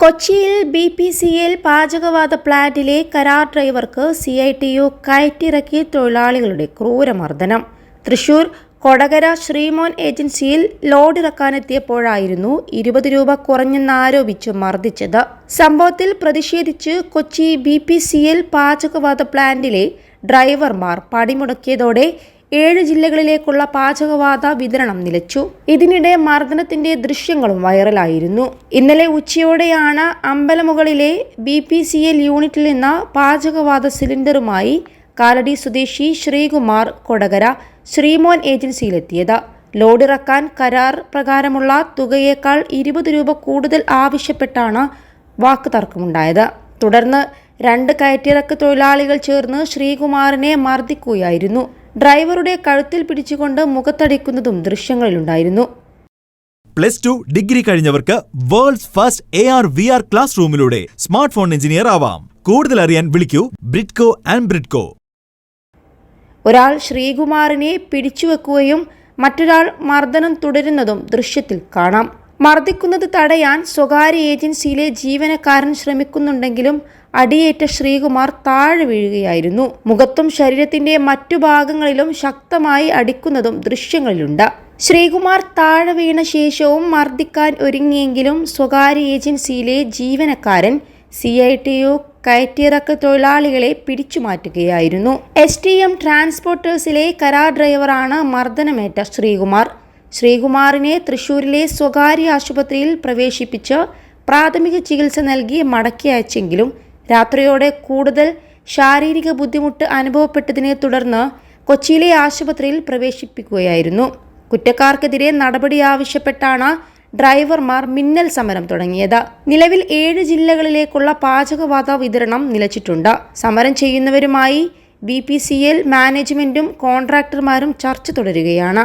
കൊച്ചിയിൽ B P C L പാചകവാത പ്ലാന്റിലെ കരാർ ഡ്രൈവർക്ക് സി ഐ ടി യു കയറ്റിറക്കി തൊഴിലാളികളുടെ ക്രൂരമർദ്ദനം. തൃശൂർ കൊടകര ശ്രീമോൻ ഏജൻസിയിൽ ലോഡ് ലോഡിറക്കാനെത്തിയപ്പോഴായിരുന്നു ഇരുപത് രൂപ കുറഞ്ഞെന്നാരോപിച്ച് മർദ്ദിച്ചത്. സംഭവത്തിൽ പ്രതിഷേധിച്ച് Kochi B P C L പാചകവാത പ്ലാന്റിലെ ഡ്രൈവർമാർ പണിമുടക്കിയതോടെ ഏഴ് ജില്ലകളിലേക്കുള്ള പാചകവാത വിതരണം നിലച്ചു. ഇതിനിടെ മർദ്ദനത്തിന്റെ ദൃശ്യങ്ങളും വൈറലായിരുന്നു. ഇന്നലെ ഉച്ചയോടെയാണ് അമ്പലമുകളിലെ ബി പി സി എൽ യൂണിറ്റിൽ നിന്ന് പാചകവാത സിലിണ്ടറുമായി കാലടി സ്വദേശി ശ്രീകുമാർ കൊടകര ശ്രീമോൻ ഏജൻസിയിലെത്തിയത്. ലോഡിറക്കാൻ കരാർ പ്രകാരമുള്ള തുകയേക്കാൾ ഇരുപത് രൂപ കൂടുതൽ ആവശ്യപ്പെട്ടാണ് വാക്കുതർക്കമുണ്ടായത് തുടർന്ന് രണ്ട് കയറ്റിറക്ക് തൊഴിലാളികൾ ചേർന്ന് ശ്രീകുമാറിനെ മർദ്ദിക്കുകയായിരുന്നു. ഡ്രൈവറുടെ കഴുത്തിൽ പിടിച്ചുകൊണ്ട് മുഖത്തടിക്കുന്നതും ദൃശ്യങ്ങളിലുണ്ടായിരുന്നു. Plus two degree കഴിഞ്ഞവർക്ക് world's first A R V R class റൂമിലൂടെ smart phone engineer ആവാം. കൂടുതൽ അറിയാൻ വിളിക്കൂ ബ്രിഡ്കോ ആൻഡ് ബ്രിഡ്കോ. ഒരാൾ ശ്രീകുമാറിനെ പിടിച്ചുവെക്കുകയും മറ്റൊരാൾ മർദ്ദനം തുടരുന്നതും ദൃശ്യത്തിൽ കാണാം. മർദ്ദിക്കുന്നത് തടയാൻ സ്വകാര്യ ഏജൻസിയിലെ ജീവനക്കാരൻ ശ്രമിക്കുന്നുണ്ടെങ്കിലും അടിയേറ്റ ശ്രീകുമാർ താഴെ വീഴുകയായിരുന്നു. മുഖത്തും ശരീരത്തിന്റെ മറ്റു ഭാഗങ്ങളിലും ശക്തമായി അടിക്കുന്നതും ദൃശ്യങ്ങളിലുണ്ട്. ശ്രീകുമാർ താഴെ വീണ ശേഷവും മർദ്ദിക്കാൻ ഒരുങ്ങിയെങ്കിലും സ്വകാര്യ ഏജൻസിയിലെ ജീവനക്കാരൻ സി ഐ ടി യു കയറ്റിറക്ക് തൊഴിലാളികളെ പിടിച്ചുമാറ്റുകയായിരുന്നു എസ് ടി എം ട്രാൻസ്പോർട്ടേഴ്സിലെ കരാർ ഡ്രൈവറാണ് മർദ്ദനമേറ്റ ശ്രീകുമാർ. ശ്രീകുമാറിനെ തൃശൂരിലെ സ്വകാര്യ ആശുപത്രിയിൽ പ്രവേശിപ്പിച്ച് പ്രാഥമിക ചികിത്സ നൽകി മടക്കി അയച്ചെങ്കിലും രാത്രിയോടെ കൂടുതൽ ശാരീരിക ബുദ്ധിമുട്ട് അനുഭവപ്പെട്ടതിനെ തുടർന്ന് കൊച്ചിയിലെ ആശുപത്രിയിൽ പ്രവേശിപ്പിക്കുകയായിരുന്നു. കുറ്റക്കാർക്കെതിരെ നടപടി ആവശ്യപ്പെട്ടാണ് ഡ്രൈവർമാർ മിന്നൽ സമരം തുടങ്ങിയത്. നിലവിൽ ഏഴ് ജില്ലകളിലേക്കുള്ള പാചകവാത വിതരണം നിലച്ചിട്ടുണ്ട്. സമരം ചെയ്യുന്നവരുമായി ബി പി സി എൽ മാനേജ്മെന്റും കോൺട്രാക്ടർമാരും ചർച്ച തുടരുകയാണ്.